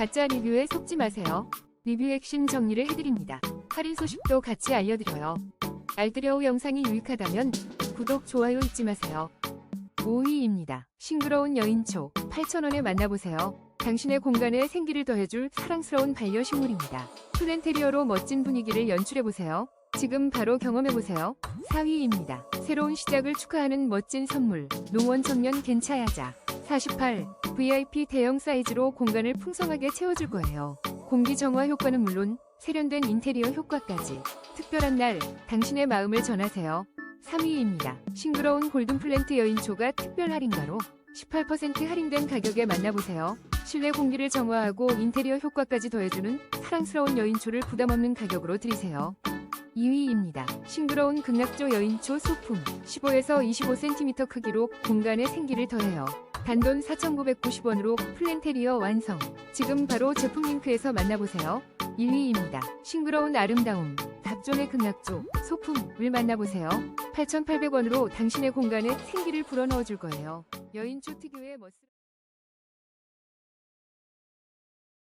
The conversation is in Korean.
가짜 리뷰에 속지 마세요. 리뷰 핵심 정리를 해드립니다. 할인 소식도 같이 알려드려요. 알뜰여우 영상이 유익하다면 구독, 좋아요 잊지 마세요. 5위입니다. 싱그러운 여인초 8,000원에 만나보세요. 당신의 공간에 생기를 더해줄 사랑스러운 반려식물입니다. 플랜테리어로 멋진 분위기를 연출해보세요. 지금 바로 경험해보세요. 4위입니다. 새로운 시작을 축하하는 멋진 선물. 농원 청년 괜차야자. 48. VIP 대형 사이즈로 공간을 풍성하게 채워줄 거예요. 공기 정화 효과는 물론 세련된 인테리어 효과까지. 특별한 날, 당신의 마음을 전하세요. 3위입니다. 싱그러운 골든 플랜트 여인초가 특별 할인가로 18% 할인된 가격에 만나보세요. 실내 공기를 정화하고 인테리어 효과까지 더해주는 사랑스러운 여인초를 부담 없는 가격으로 드리세요. 2위입니다. 싱그러운 극락조 여인초 소품 15에서 25cm 크기로 공간에 생기를 더해요. 단돈 4,990원으로 플랜테리어 완성. 지금 바로 제품 링크에서 만나보세요. 1위입니다. 싱그러운 아름다움 답존의 극락조 소품을 만나보세요. 8,800원으로 당신의 공간에 생기를 불어넣어줄 거예요. 여인초 특유의 멋스